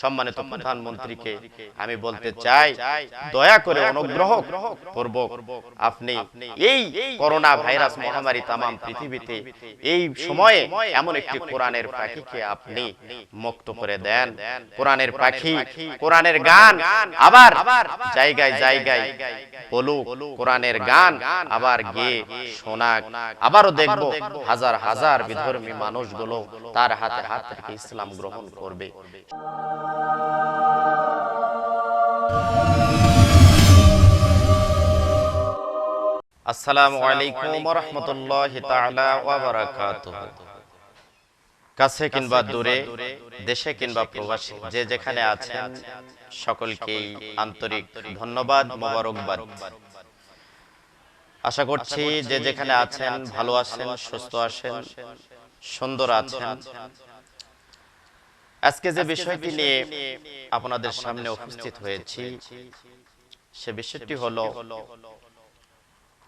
সম্মানিত প্রধানমন্ত্রীকে আমি বলতে চাই দয়া করে অনুগ্রহ পূর্বক আপনি এই করোনা ভাইরাস মহামারী তামাম পৃথিবীতে এই সময়ে এমন একটি কোরআনের পাখিকে আপনি মুক্ত করে দেন। কোরআনের পাখি কোরআনের গান আবার জায়গায় জায়গায় বলুক কোরআনের গান আবার গিয়ে শোনাক। আবারও দেখব হাজার হাজার বিধর্মী মানুষগুলো তার হাতে হাত রেখে ইসলাম গ্রহণ করবে। আসসালামু আলাইকুম রহমতুল্লাহ বারাকাতুহু। কাছে কিংবা দূরে দেশে কিংবা প্রবাসী যে যেখানে আছেন সকলকেই আন্তরিক ধন্যবাদ মোবারকবাদ। আশা করছি যে যেখানে আছেন ভালো আছেন সুস্থ আছেন সুন্দর আছেন। আজকে যে বিষয়টি নিয়ে আপনাদের সামনে উপস্থিত হয়েছি সে বিষয়টি হলো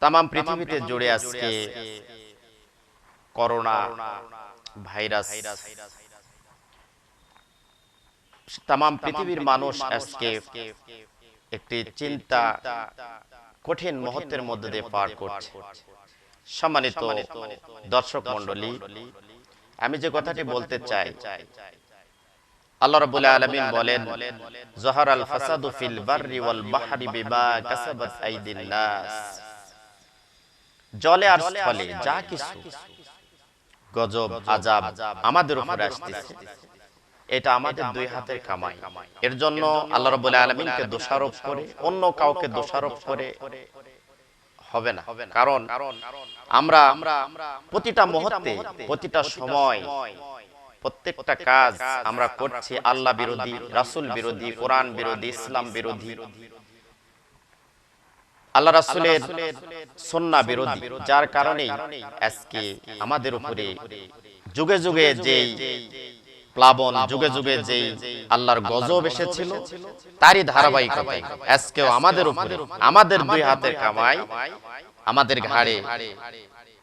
তাম পৃথিবীতে জুড়ে আজকে করোনা ভাইরাস। তাম পৃথিবীর মানুষ আজকে একটি চিন্তা কঠিন মুহূর্তের মধ্যে দিয়ে পার করছে। সম্মানিত দর্শক মন্ডলী আমি যে কথাটি বলতে চাই আল্লাহ রাব্বুল আলামিন বলেন জহারাল ফাসাদু ফিল বাররি ওয়াল বাহরি বিমা কাসাবাত আইদিন নাস। জলে আর স্থলে যা কিছু গজব আজাব আমাদের উপরে আসতেছে। এটা আমাদের দুই হাতের কামাই। এর জন্য আল্লাহ রাব্বুল আলামিনকে দোষারোপ করে অন্য কাউকে দোষারোপ করে হবে না। কারণ আমরা প্রতিটা মুহূর্তে প্রতিটা সময় প্রত্যেকটা কাজ আমরা করছি আল্লাহ বিরোধী রাসূল বিরোধী কোরআন বিরোধী ইসলাম বিরোধী। আল্লাহ রাসূলের সুন্নাহ বিরোধী যার কারণে আজকে আমাদের উপরে যুগে যুগে যেই প্লাবন যুগে যুগে যেই আল্লাহর গজব এসেছিল তারই ধারাবাহিকতায় আজকেও আমাদের উপরে আমাদের দুই হাতের কামাই আমাদের ঘাড়ে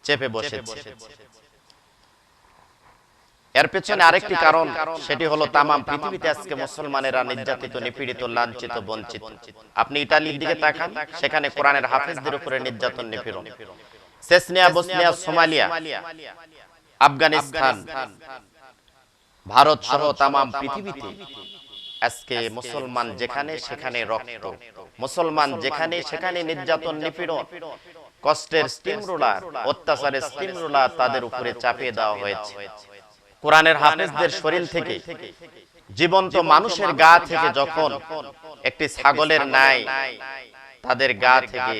চেপে বসেছে। এর পেছনে আরেকটি কারণ সেটি হলো তামাম পৃথিবীতে আজকে মুসলমানেরা নির্যাতিত নিপীড়িত লাঞ্ছিত বঞ্চিত। আপনি ইতালির দিকে তাকান সেখানে কোরআনের হাফেজদের উপরে নির্যাতন নিপীড়ন। Chechnya Bosnia Somalia. Afghanistan. Bharat সহ তামাম পৃথিবীতে আজকে মুসলমান যেখানে সেখানে রক্ত। মুসলমান যেখানে সেখানে নির্যাতন নিপীড়ন। কষ্টের স্টিম রোলার অত্যাচারের স্টিম রোলার তাদের উপরে চাপিয়ে দেওয়া হয়েছে। কোরআনের হাফেজদের শরীর থেকে জীবন্ত মানুষের গা থেকে যখন একটি ছাগলের ন্যায় তাদের গা থেকে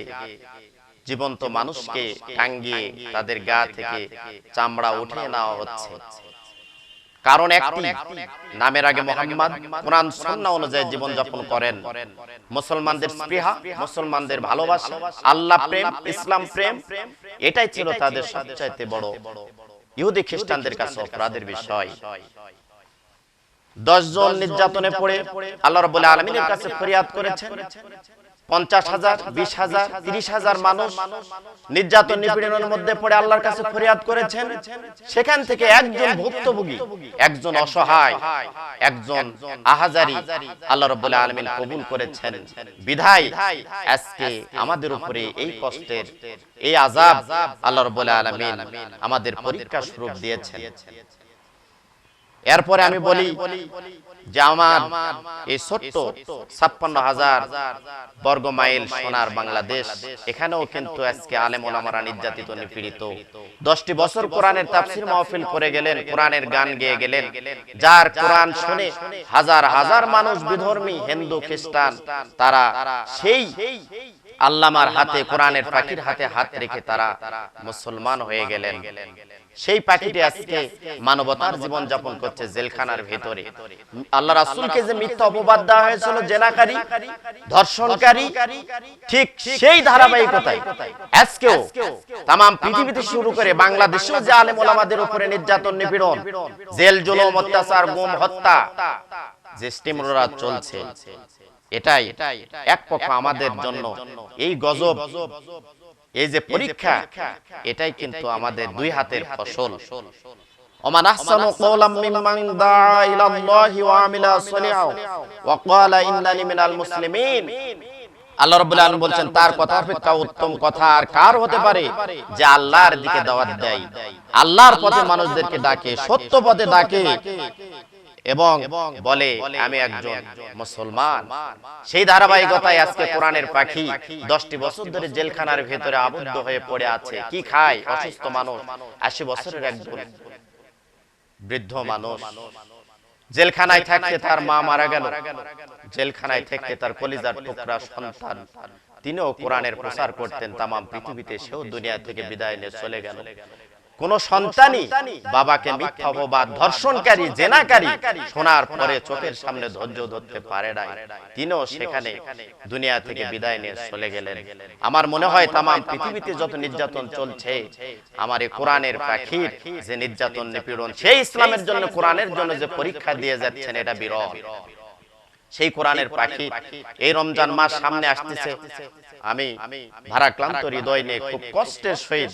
জীবন্ত মানুষকে টাঙ্গিয়ে তাদের গা থেকে চামড়া উঠে নেওয়া হচ্ছে। কারণ একটি নামের আগে মোহাম্মদ কোরআন সুন্নাহ অনুযায়ী জীবন যাপন করেন। মুসলমানদের স্পৃহা মুসলমানদের ভালোবাসা আল্লাহ প্রেম ইসলাম প্রেম এটাই ছিল তাদের সবচাইতে বড় ইহুদি খ্রিস্টানদের কাছে অপরাধের বিষয়। দশজন নির্যাতনে পড়ে আল্লাহ রব আলমিনের কাছে ফরিয়াদ করেছেন। পঞ্চাশ হাজার বিশ হাজার তিরিশ হাজার মানুষ নির্যাতন নিপীড়নের মধ্যে পড়ে আল্লাহর কাছে ফরিয়াদ করেছেন। সেখান থেকে একজন ভুক্তভোগী একজন অসহায় একজন আহাজারি আল্লাহ রব্বুল আলমিন কবুল করেছেন। বিধায় আজকে আমাদের উপরে এই কষ্টের এই আজাব আল্লাহ রব্বুল আলমিন আমাদের পরীক্ষা স্বরূপ দিয়েছেন। এরপরে আমি বলি যে আমার এই ছোট্ট ছাপ্পান্ন হাজার বর্গ মাইল সোনার বাংলাদেশ। এখানেও কিন্তু আজকে আলেম নির্যাতিত, নিপীড়িত। দশটি বছর কোরআনের তাফসির মাহফিল করে গেলেন, কোরআনের গান গেয়ে গেলেন। যার কোরআন শুনে হাজার হাজার মানুষ বিধর্মী, হিন্দু, খ্রিস্টান, তারা সেই আল্লামার হাতে কোরআনের পাখির হাতে হাত রেখে তারা মুসলমান হয়ে গেলেন। সেই পাখিটি আজকে মানবতার জীবন যাপন করছে জেলখানার ভেতরে। আল্লাহ রাসূলকে যে মিথ্যা অপবাদ দেওয়া হয়েছিল জেনাকারী ধর্ষণকারী ঠিক সেই ধারাবাহিকতায়। আজকেও তামাম পৃথিবীতে শুরু করে বাংলাদেশেও যে আলেম ওলামাদের উপরে নির্যাতন নিপীড়ন জেল জুলুম অত্যাচার গুম হত্যা যে স্টিমরা চলছে। এটাই এক পক্ষ আমাদের জন্য এই গজব এই যে পরীক্ষা এটাই কিন্তু আমাদের দুই হাতের ফসল ومن أحسن قولا ممن دعا إلى الله وعمل صالحا وقال إنني من المسلمين আল্লাহ রাব্বুল আলামিন বলছেন তার কথা অপেক্ষা উত্তম কথা আর কার হতে পারে যে আল্লাহর দিকে দাওয়াত দেয় আল্লাহর পথে মানুষদেরকে ডাকে সত্য পথে ডাকে এবং বলে আমি একজন মুসলমান। সেই ধারাবাহিকতায় আজকে কোরআনের পাখি দশটি বছর ধরে জেলখানার ভেতরে আবদ্ধ হয়ে পড়ে আছে। কি খায়? অসুস্থ মানুষ। আশি বছরের একজন বৃদ্ধ। মানুষ। জেলখানায় থাকতে তার মা মারা গেল। জেলখানায় থাকতে তার কলিজার টুকরা সন্তান। তিনিও কোরআনের প্রচার করতেন তামাম পৃথিবীতে। সেও দুনিয়া থেকে বিদায় নিয়ে চলে গেল। কোন সন্তানই বাবাকে মিথ্যা অপবাদ ধর্ষণকারী জেনাকারী শোনার পরে চোখের সামনে ধৈর্য ধরতে পারে নাই। তিনিও সেখানে দুনিয়া থেকে বিদায় নিয়ে চলে গেলেন। আমার মনে হয় তামাম পৃথিবীতে যত নির্যাতন চলছে আমার এই কোরআনের পাখির যে নির্যাতন নিপীড়ন সেই ইসলামের জন্য কোরআনের জন্য যে পরীক্ষা দিয়ে যাচ্ছেন এটা বিরল। সেই কোরআনের পাখি। এই রমজান মাস সামনে আসতেছে। আমি ভারাক্লান্ত হৃদয় নিয়ে খুব কষ্টের সহিত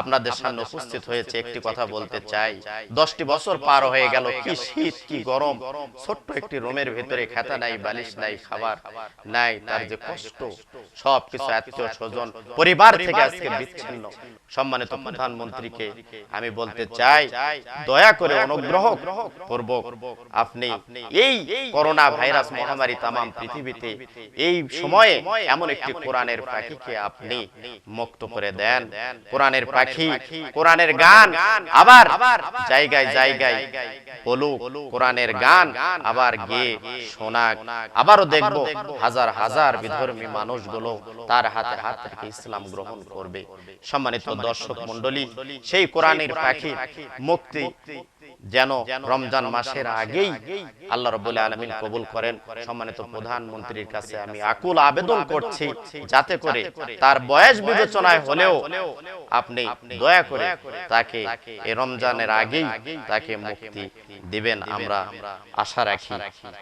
আপনাদের সামনে উপস্থিত হয়েছে একটি কথা বলতে চাই। দশটি বছর পার হয়ে গেল কি শীত কি গরম। ছোট্ট একটি রুমের ভেতরে খেতা নাই বালিশ নাই খাবার নাই তার যে কষ্ট সব কিছু আত্মীয় স্বজন পরিবার থেকে আজকে বিচ্ছিন্ন। সম্মানিত প্রধানমন্ত্রীকে আমি বলতে চাই দয়া করে অনুগ্রহ পূর্বক আপনি এই করোনা ভাইরাস মহামারী তামাম পৃথিবীতে এই সময়ে এমন একটি কোরআনের পাখিকে আপনি মুক্ত করে দেন। কোরআনের পাখি কোরআনের গান আবার জায়গায় জায়গায় বলুক কোরআনের গান আবার গিয়ে শোনাক। আবারও দেখব হাজার হাজার বিধর্মী মানুষগুলো তার হাতে হাত রেখে ইসলাম গ্রহণ করবে। সম্মানিত দর্শক মন্ডলী সেই কোরআনের পাখি মুক্তি যেন রমজান মাসের আগেই আল্লাহ রবুল আলমিন কবুল করেন। সম্মানিত প্রধানমন্ত্রীর কাছে আমি আকুল আবেদন করছি যাতে করে তার বয়স বিবেচনায় হলেও আপনি দয়া করে তাকে এই রমজানের আগেই তাকে মুক্তি দিবেন আমরা আশা রাখি।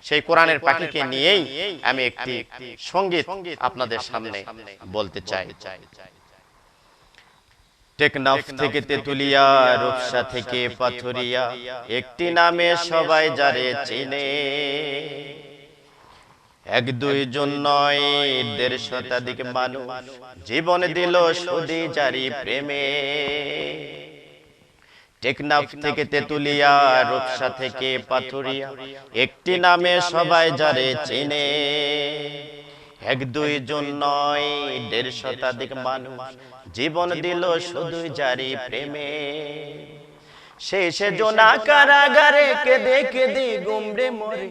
সেই কোরআনের পাখিকে নিয়েই আমি একটি সংগীত আপনাদের সামনে বলতে চাই। টেকনাফ থেকে তেতুলিয়া রূপসা থেকে পাথুরিয়া। একটি নামে সবাই যারে চিনে। এক দুই জন নয় দেড় শতাধিক মানুষ। জীবন দিল সুদি জারি প্রেমে। টেকনাফ থেকে তেতুলিয়া রূপসা থেকে পাথুরিয়া। একটি নামে সবাই যারে চিনে। এক দুই জন নয় দেড় শতাধিক মানুষ। জীবন দিল শুধু জারি প্রেমে। শেষে জোনা কারাগারে কেঁদে কেঁদে গুমড়ে মরে।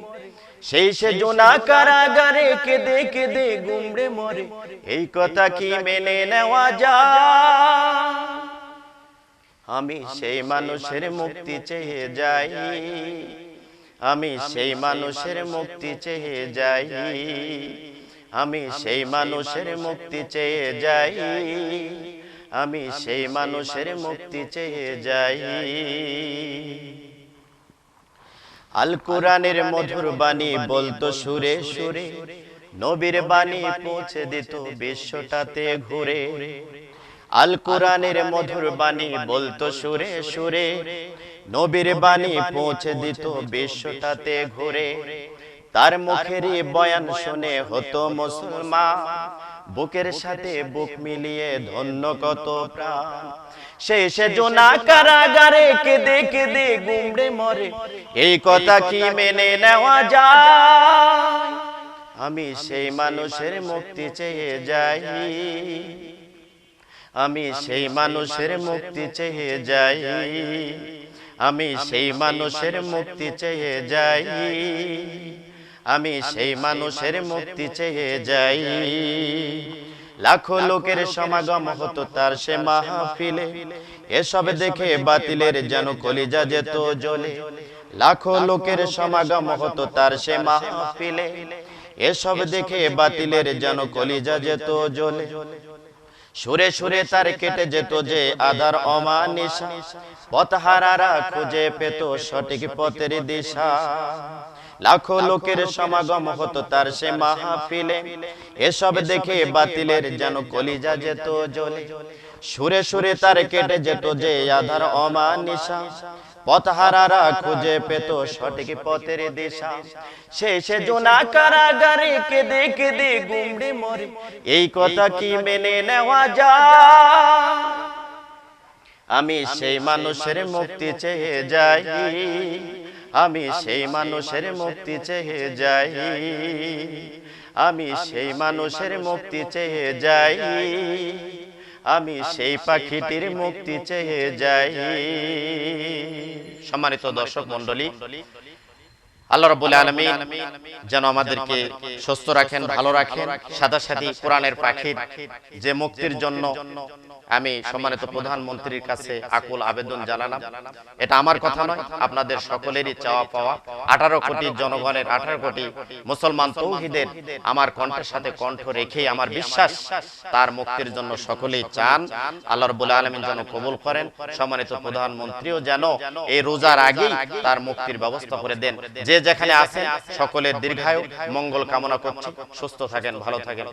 সেই সে জোনা কারাগারে কেঁদে কেঁদে গুমড়ে মরে। এই কথা কি মেনে নেওয়া যায়? আমি সেই মানুষের মুক্তি চেয়ে যাই। আমি সেই মানুষের মুক্তি চেয়ে যাই। আমি সেই মানুষের মুক্তি চেয়ে যাই। আমি সেই মানুষের মুক্তি চেয়ে যাই। আল কোরআনের মধুর বাণী বলতো সুরে সুরে, নবীর বাণী পৌঁছে দিত বিশ্বটাতে ঘুরে। আল কোরআনের মধুর বাণী বলতো সুরে সুরে, নবীর বাণী পৌঁছে দিত বিশ্বটাতে ঘুরে। তার মুখেরই বয়ান শুনে হতো মুসলমান। বুকের সাথে বুক মিলিয়ে ধন্য কত প্রাণ। শেষে জোনা কারাগারে কেঁদে কেঁদে গুমড়ে মরে। এই কথা কি মেনে নেওয়া যায়? আমি সেই মানুষের মুক্তি চেয়ে যাই। আমি সেই মানুষের মুক্তি চেয়ে যাই। আমি সেই মানুষের মুক্তি চেয়ে যাই। আমি সেই মানুষের মুক্তি চেয়ে যাই। লাখো লোকের সমাগম হতো তার সে মাহফিলে। এসব দেখে বাতিলের যেন কলিজা যেত জ্বলে। লাখো লোকের সমাগম হতো তার সে মাহফিলে। এসব দেখে বাতিলের যেন কলিজা যেত জ্বলে। সুরে সুরে তার কেটে যেত যে আধার অমানিসা। পথহারারা খুঁজে পেত সঠিক পথের দিশা। লাখো লোকের সমাগম হতো তার সে মাহফিলে। এসব দেখে বাতিলের যেন কলিজা যেত জ্বলে। সুরে সুরে তার কেটে যেত যে আধার অমানিসা। পথহারারা খুঁজে পেত সঠিক পথের দিশা। শেষে জোনা কারাগারে কেঁদে কেঁদে গুমড়ে মরে। এই কথা কি মেনে নেওয়া যায়? আমি সেই মানুষের মুক্তি চেয়ে যাই। আমি সেই মানুষের মুক্তি চেয়ে যাই। আমি সেই মানুষের মুক্তি চেয়ে যাই। আমি সেই পাখিটির মুক্তি চেয়ে যাই। সম্মানিত দর্শক মণ্ডলী আল্লাহ রাব্বুল আলামিন যেন আমাদেরকে সুস্থ রাখেন ভালো রাখেন সাথে সাথে কোরআনের পাখির যে মুক্তির জন্য আমি সম্মানিত প্রধানমন্ত্রীর কাছে আকুল আবেদন জানালাম। এটা আমার কথা নয় আপনাদের সকলেরই চাওয়া পাওয়া। আঠারো কোটি জনগণের আঠারো কোটি মুসলমান তৌহিদের আমার কণ্ঠের সাথে কণ্ঠ রেখে আমার বিশ্বাস তার মুক্তির জন্য সকলেই চান। আল্লাহ রবুল আলমিন যেন কবুল করেন। সম্মানিত প্রধানমন্ত্রীও যেন এই রোজার আগেই তার মুক্তির ব্যবস্থা করে দেন যে যেখানে আছেন সকলের দীর্ঘায়ু মঙ্গল কামনা করছি। সুস্থ থাকেন ভালো থাকেন।